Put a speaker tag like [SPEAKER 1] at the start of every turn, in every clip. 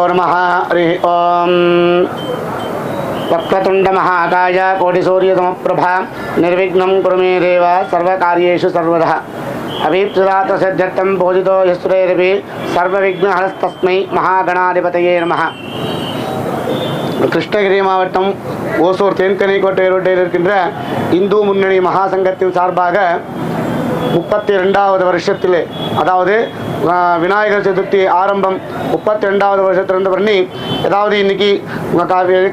[SPEAKER 1] श्रीगुरुभ्यो नमः हरिः ॐ वक्रतुण्डमहाकाय कोटिसूर्यसमप्रभा निर्विघ्नं कुरु मे देव सर्वकार्येषु सर्वदा अभीप्सुदातसिद्धर्थं पूजितो यस्तुरेरपि सर्वविघ्नहरस्तस्मै महागणाधिपतये नमः கிருஷ்ணகிரி மாவட்டம் ஓசூர் தென்கனி கோட்டை ரோட்டில் இருக்கின்ற இந்து முன்னணி மகாசங்கத்தின் சார்பாக முப்பத்தி ரெண்டாவது வருஷத்திலே அதாவது ஆ, விநாயகர் சதுர்த்தி ஆரம்பம் முப்பத்தி ரெண்டாவது வருஷத்திலிருந்து பண்ணி ஏதாவது இன்னைக்கு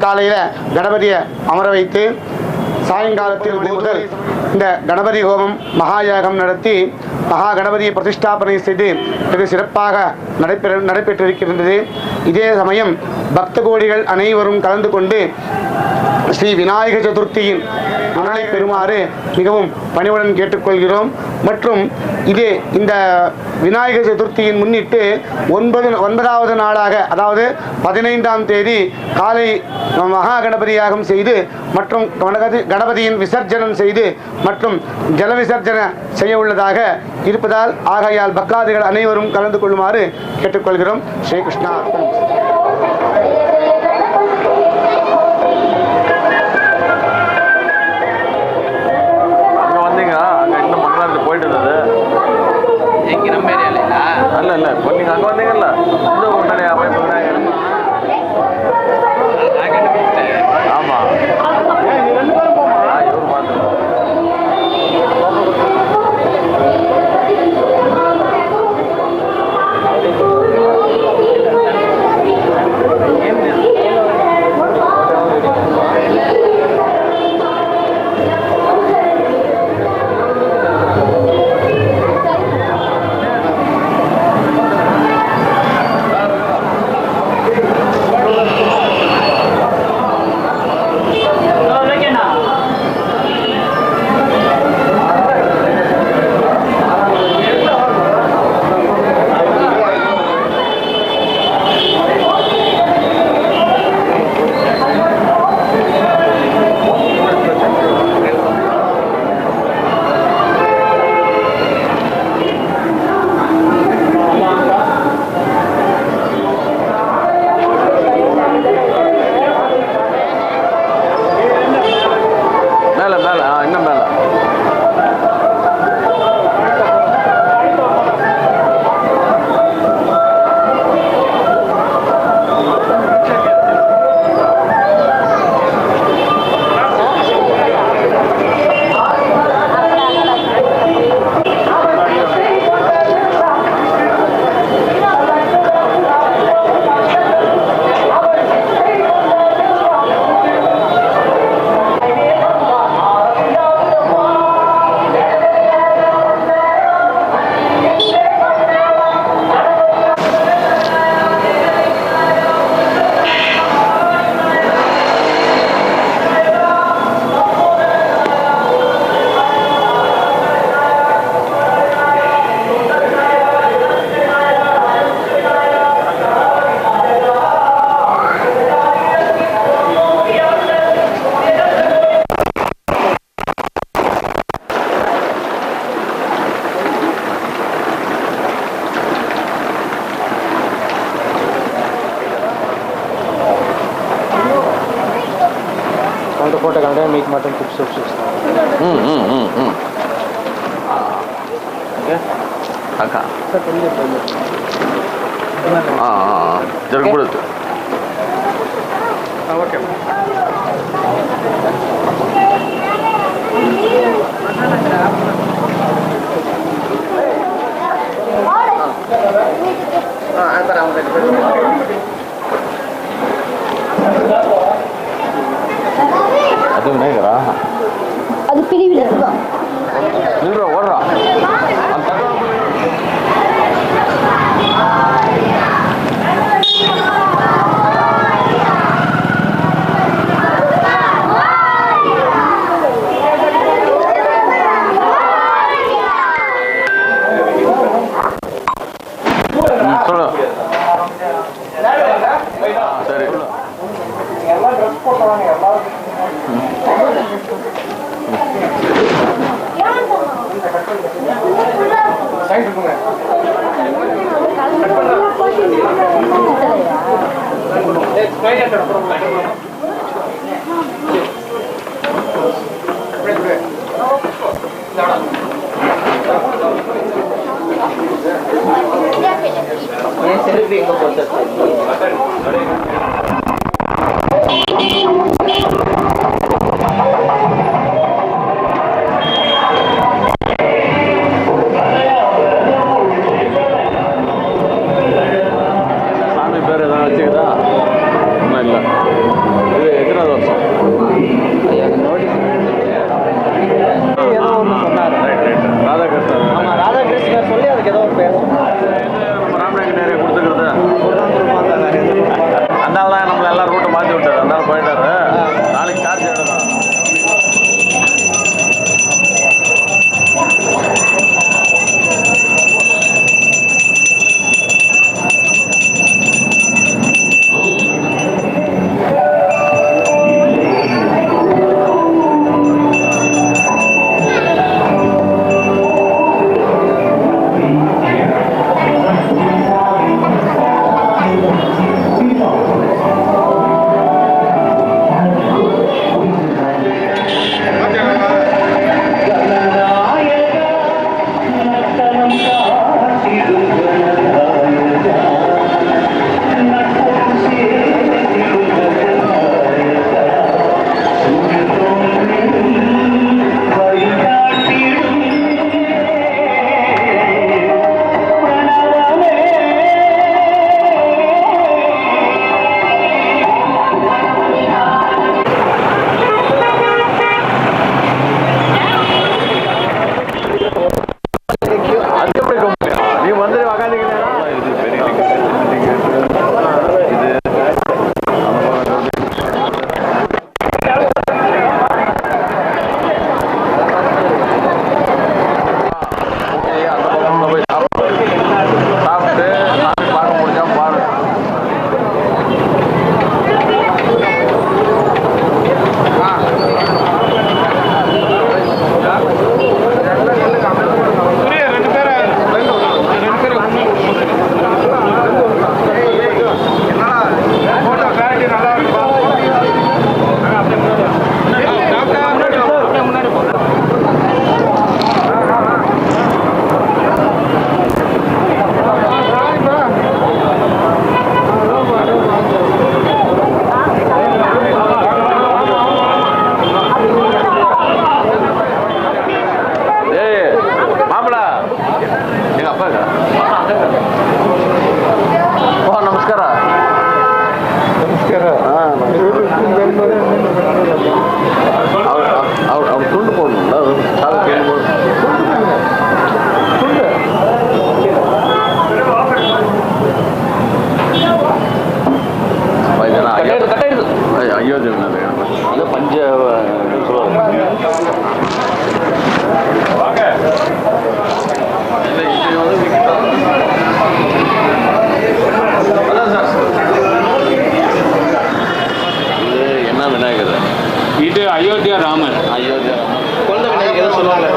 [SPEAKER 1] காலையில் கணபதியை அமர வைத்து சாயங்காலத்தில் முதல் இந்த கணபதி ஹோமம் மகாயாகம் நடத்தி மகா கணபதியை பிரதிஷ்டாபனை செய்து வெகு சிறப்பாக நடைபெற நடைபெற்றிருக்கின்றது. இதே சமயம் பக்த கோடிகள் அனைவரும் கலந்து கொண்டு ஸ்ரீ விநாயக சதுர்த்தியின் அருளை பெறுமாறு மிகவும் பணிவுடன் கேட்டுக்கொள்கிறோம். மற்றும் இதே இந்த விநாயகர் சதுர்த்தியின் முன்னிட்டு ஒன்பது ஒன்பதாவது நாளாக அதாவது பதினைந்தாம் தேதி காலை மகா கணபதி யாகம் செய்து மற்றும் கணபதி கணபதியின் விசர்ஜனம் செய்து மற்றும் ஜல விசர்ஜன செய்ய உள்ளதாக இருப்பதால் ஆகையால் பக்தாதிகள் அனைவரும் கலந்து கொள்ளுமாறு கேட்டுக்கொள்கிறோம். ஸ்ரீகிருஷ்ணா
[SPEAKER 2] இல்லை そうそうそう。うんうん
[SPEAKER 3] うんうん。ああ。Ya.
[SPEAKER 2] Angka. Ah, jadi okay. kulit. Ah, oke. Okay. Ah, antara
[SPEAKER 3] antara.
[SPEAKER 2] அது விநாயகரா?
[SPEAKER 4] அது பிரிவில் இருக்கும்
[SPEAKER 2] நில்றா சாமி இல்லை பஞ்ச இது என்ன விநாயகர்?
[SPEAKER 5] இது அயோத்தியா ராமன்
[SPEAKER 2] அயோத்தியா
[SPEAKER 3] குழந்தை விநாயகர் சொல்லுவாங்க?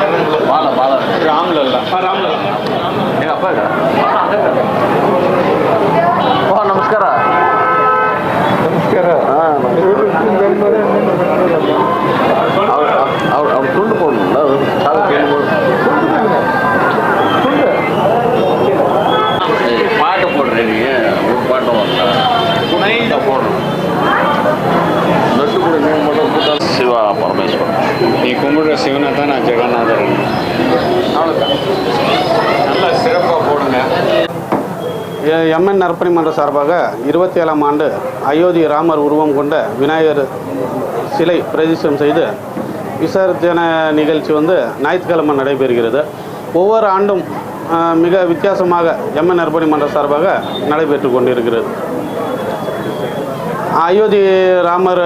[SPEAKER 6] எம்என் நற்பணி மன்ற சார்பாக இருபத்தி ஏழாம் ஆண்டு அயோத்தி ராமர் உருவம் கொண்ட விநாயகர் சிலை பிரதிஷ்டம் செய்து விசர்ஜன நிகழ்ச்சி வந்து ஞாயிற்றுக்கிழமை நடைபெறுகிறது. ஒவ்வொரு ஆண்டும் மிக வித்தியாசமாக எம்என் நற்பணி மன்ற சார்பாக நடைபெற்று கொண்டிருக்கிறது. அயோத்தி ராமர்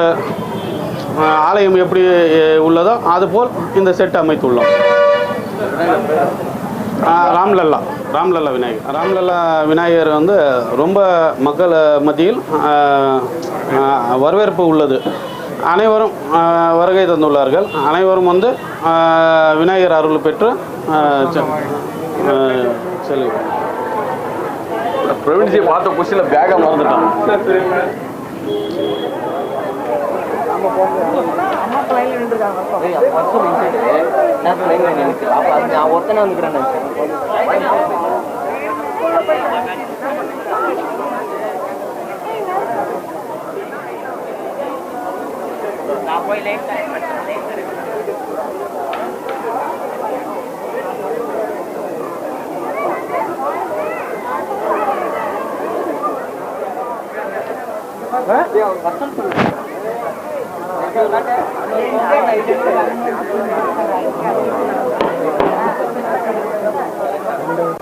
[SPEAKER 6] ஆலயம் எப்படி உள்ளதோ அதுபோல் இந்த செட் அமைத்துள்ளோம். ராம்லல்லா. ராம்லல்லா விநாயகர் ராம்லல்லா விநாயகர் வந்து ரொம்ப மக்கள் மத்தியில் வரவேற்பு உள்ளது அனைவரும் வருகை தந்துள்ளார்கள் அனைவரும் வந்து விநாயகர் அருள் பெற்று செல்வி
[SPEAKER 2] பிரவீன்ஜி பார்த்த குஷியில் பேக்கை மறந்துட்டான்
[SPEAKER 3] เราไว้เล็กได้มันเล็
[SPEAKER 2] ก
[SPEAKER 7] เลย Hả? Điều vật chất từ. Cái này trên cái này.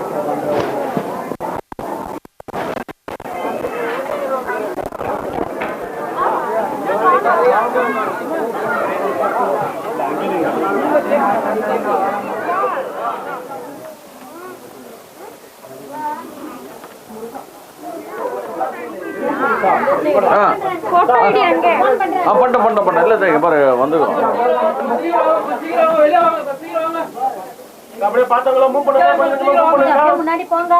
[SPEAKER 2] ஆ பண்ண பண்ண பண்ண இல்லை தேங்க பாரு வந்துடும்
[SPEAKER 4] முன்னாடி போங்க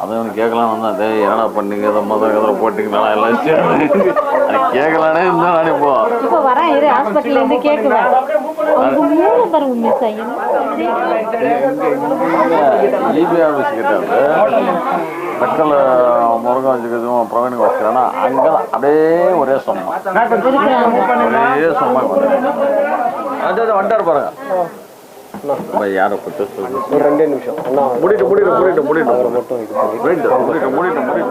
[SPEAKER 2] அதை கேட்கலாம் வந்தான் டேய் என்னடா பண்ணீங்க ஏதோ மொதல் கதை போட்டிங்களா எல்லாம் சரி. அது கேட்கலானே இருந்தா நானே போ
[SPEAKER 4] இப்ப வரேன் இரு ஹாஸ்பிட்டல்ல இருந்து கேக்குவேன் அவங்க மூணு
[SPEAKER 2] பக்கத்தில் முருகன் வச்சுக்கிறதும் பிரவீனுக்கு வச்சுக்கிறேன்னா அங்கே அப்படியே ஒரே சொம்மா ஒரே சொம்மா அது வண்டார் பாருங்க யாரும் யாரை பற்றி
[SPEAKER 3] ஒரு ரெண்டே நிமிஷம்.
[SPEAKER 2] முடிட்டு முடிட்டு முடிட்டு முடிட்டு
[SPEAKER 3] அவரை மட்டும்
[SPEAKER 2] முடிட்டு முடிட்டு முடிட்டு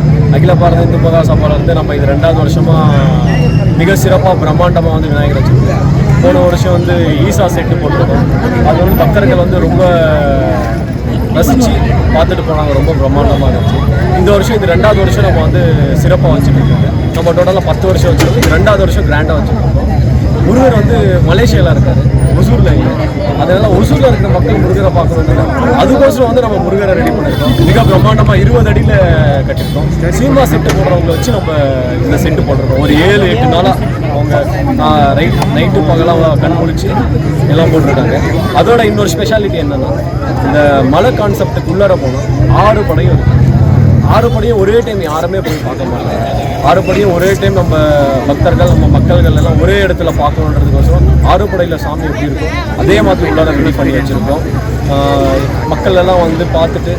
[SPEAKER 8] அகில பாரத இந்து மகா சபாவில் வந்து நம்ம இது ரெண்டாவது வருஷமாக மிக சிறப்பாக பிரம்மாண்டமாக வந்து விநாயகர் வச்சுருக்கோம் போன வருஷம் வந்து ஈசா செட்டு போட்டிருக்கோம் அது வந்து பக்தர்கள் வந்து ரொம்ப ரசித்து பார்த்துட்டு போனாங்க. ரொம்ப பிரம்மாண்டமாக இருந்துச்சு. இந்த வருஷம் இது ரெண்டாவது வருஷம் நம்ம வந்து சிறப்பாக வச்சுருக்கோம் நம்ம டோட்டலாக பத்து வருஷம் வச்சுருக்கோம். ரெண்டாவது வருஷம் கிராண்டாக வச்சுருக்கோம். முருகர் வந்து மலேசியாவில் இருக்காரு. ஒசூரில் இல்லை. அதனால ஒசூரில் இருக்கிற மக்கள் முருகரை பார்க்கணும் அதுக்கோசரம் வந்து நம்ம முருகரை ரெடி பண்ணியிருக்கோம் மிக பிரம்மாண்டமாக இருபது அடியில் கட்டியிருக்கோம். சினிமா செட்டு போடுறவங்களை வச்சு நம்ம இந்த செட்டு போட்டிருக்கோம். ஒரு ஏழு எட்டு நாளாக அவங்க ரைட் நைட்டு பகலாக கண் முழிச்சு எல்லாம் போட்டிருக்காங்க. அதோட இன்னொரு ஸ்பெஷாலிட்டி என்னன்னா இந்த மலை கான்செப்டுக்கு உள்ளார போனால் ஆறு படையும் இருக்கு. ஆறு படையும் ஒரே டைம் யாருமே போய் பார்க்க மாட்டாங்க. ஆறுபடியும் ஒரே டைம் நம்ம பக்தர்கள் நம்ம மக்கள்கள் எல்லாம் ஒரே இடத்துல பார்க்கணுன்றதுக்கோசரம் ஆறுபடையில் சாமி எப்படி இருக்கும் அதே மாதிரி உள்ளார ரெடி பண்ணி வச்சுருக்கோம். மக்கள் எல்லாம் வந்து பார்த்துட்டு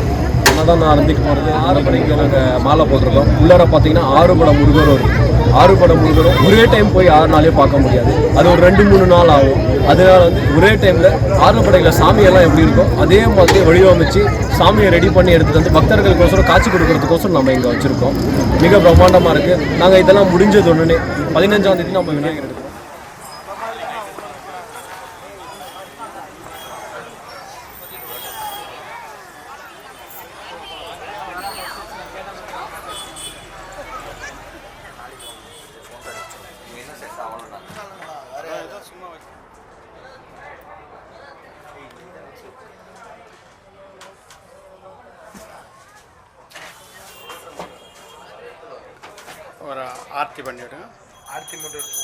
[SPEAKER 8] அன்னதானம் ஆரம்பிக்க போகிறது ஆறுபடைக்கு நாங்கள் மாலை போட்டிருக்கோம். உள்ளார பார்த்தீங்கன்னா ஆறுபடை முருகர் முருகரும் ஆறு படம் முருகரும் ஒரே டைம் போய் ஆறு நாளே பார்க்க முடியாது. அது ஒரு ரெண்டு மூணு நாள் ஆகும். அதனால வந்து ஒரே டைமில் ஆறு படையில் சாமியெல்லாம் எப்படி இருக்கோ அதே மாதிரி வடிவமைச்சு சாமியை ரெடி பண்ணி எடுத்துட்டு வந்து பக்தர்களுக்கோசரம் காட்சி கொடுக்கறதுக்கோசரம் நம்ம இங்கே வச்சுருக்கோம். மிக பிரம்மாண்டமாக இருக்குது நாங்கள் இதெல்லாம் முடிஞ்சது உடனே பதினஞ்சாம் தேதி நம்ம விநாயகர்
[SPEAKER 9] ಆರ್ಟಿ ಬಂಡೇಡು ಆರ್ತಿ